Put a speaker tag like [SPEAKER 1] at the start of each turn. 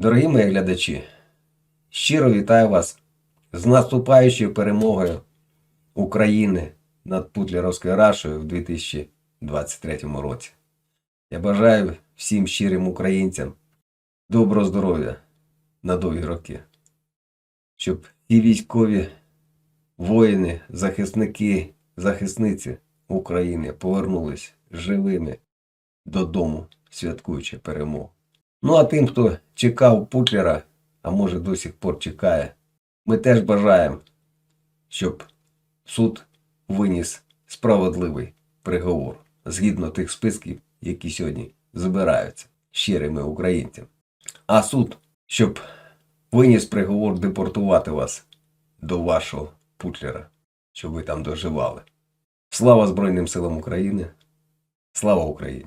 [SPEAKER 1] Дорогі мої глядачі, щиро вітаю вас з наступаючою перемогою України над Путлеровською Рашою в 2023 році. Я бажаю всім щирим українцям доброго здоров'я на довгі роки, щоб ті військові воїни, захисники, захисниці України повернулись живими додому, святкуючи перемогу. Ну а тим, хто чекав Путлера, а може до сих пор чекає, ми теж бажаємо, щоб суд виніс справедливий приговор згідно тих списків, які сьогодні збираються щирими українцями. А суд, щоб виніс приговор депортувати вас до вашого Путлера, щоб ви там доживали. Слава Збройним силам України! Слава Україні!